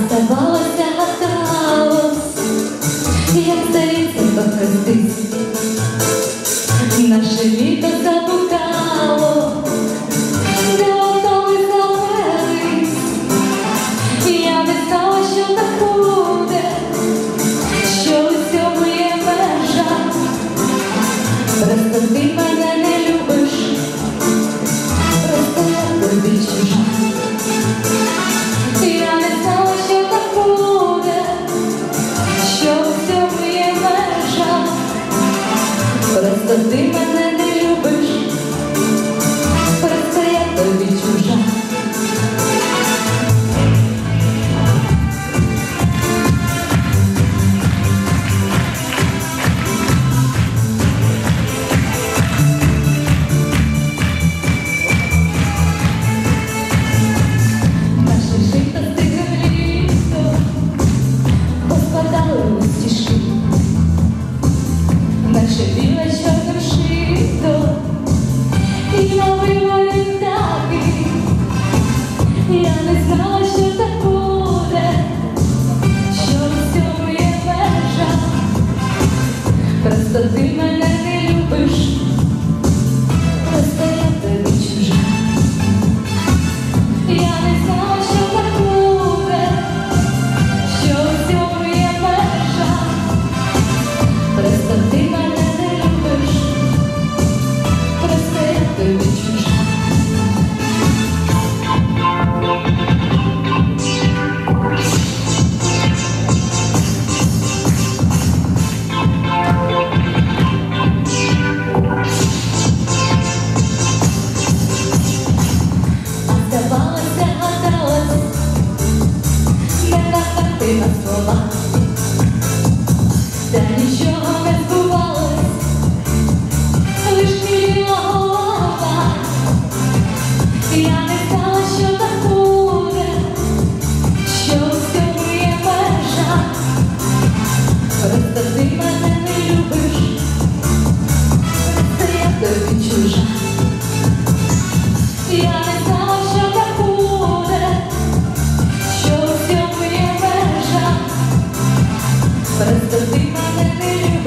здавалося. do Перша білочка вершито, і новий валентаки, я не знала, що так буде, що в цьому є межа, просто ти мене. Sunt în timp ale mele